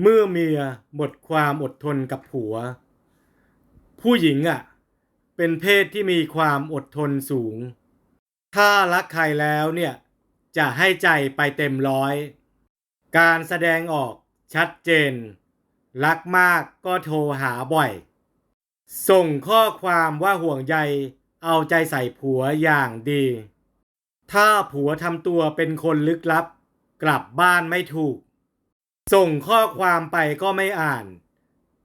เมื่อเมียหมดความอดทนกับผัว ผู้หญิงอะ เป็นเพศที่มีความอดทนสูง ถ้ารักใครแล้วเนี่ย จะให้ใจไปเต็มร้อย การแสดงออกชัดเจน รักมากก็โทรหาบ่อย ส่งข้อความว่าห่วงใย เอาใจใส่ผัวอย่างดี ถ้าผัวทำตัวเป็นคนลึกลับ กลับบ้านไม่ถูก ส่งข้อความไปก็ไม่อ่าน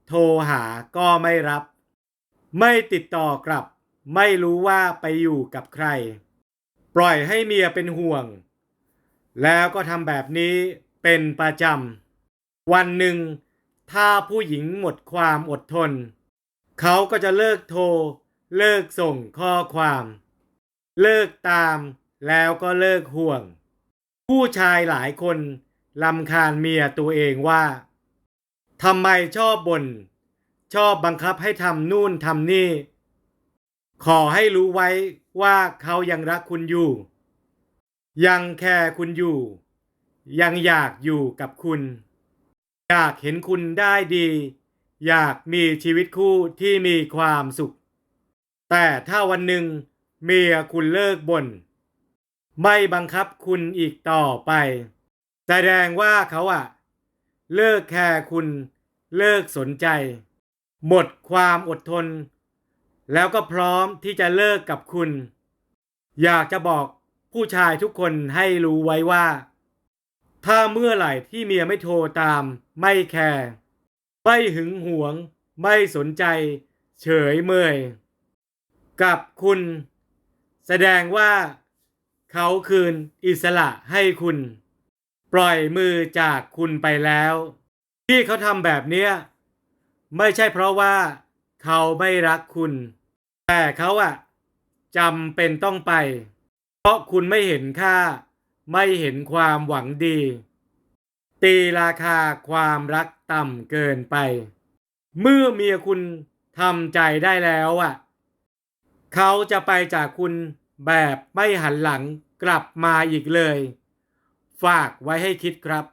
โทรหาก็ไม่รับ ไม่ติดต่อกลับ ไม่รู้ว่าไปอยู่กับใคร ปล่อยให้เมียเป็นห่วง แล้วก็ทำแบบนี้เป็นประจำ วันหนึ่ง ถ้าผู้หญิงหมดความอดทน เขาก็จะเลิกโทร เลิกส่งข้อความ เลิกตามแล้วก็เลิกห่วง ผู้ชายหลายคน ลำคาญเมียตัวเองว่าทำไมชอบบ่นชอบบังคับให้ทำนู่นทำนี่ ขอให้รู้ไว้ว่าเขายังรักคุณอยู่ ยังแคร์คุณอยู่ ยังอยากอยู่กับคุณ อยากเห็นคุณได้ดี อยากมีชีวิตคู่ที่มีความสุข แต่ถ้าวันหนึ่งเมียคุณเลิกบ่นไม่บังคับคุณอีกต่อไป แสดงว่าเขาอะเลิกแคร์คุณเลิกสนใจ หมดความอดทน แล้วก็พร้อมที่จะเลิกกับคุณ อยากจะบอกผู้ชายทุกคนให้รู้ไว้ว่า ถ้าเมื่อไหร่ที่เมียไม่โทรตาม ไม่แคร์ไม่หึงหวง ไม่สนใจ เฉยเมย กับคุณ แสดงว่า เขาคืนอิสระให้คุณ ปล่อยมือจากคุณไปแล้ว ที่เขาทำแบบเนี้ยไม่ใช่เพราะว่าเขาไม่รักคุณ แต่เขาอะจำเป็นต้องไป เพราะคุณไม่เห็นค่า ไม่เห็นความหวังดี ตีราคาความรักต่ำเกินไป เมื่อเมียคุณทำใจได้แล้วอะเขาจะไปจากคุณแบบไม่หันหลังกลับมาอีกเลย ฝากไว้ให้คิดครับ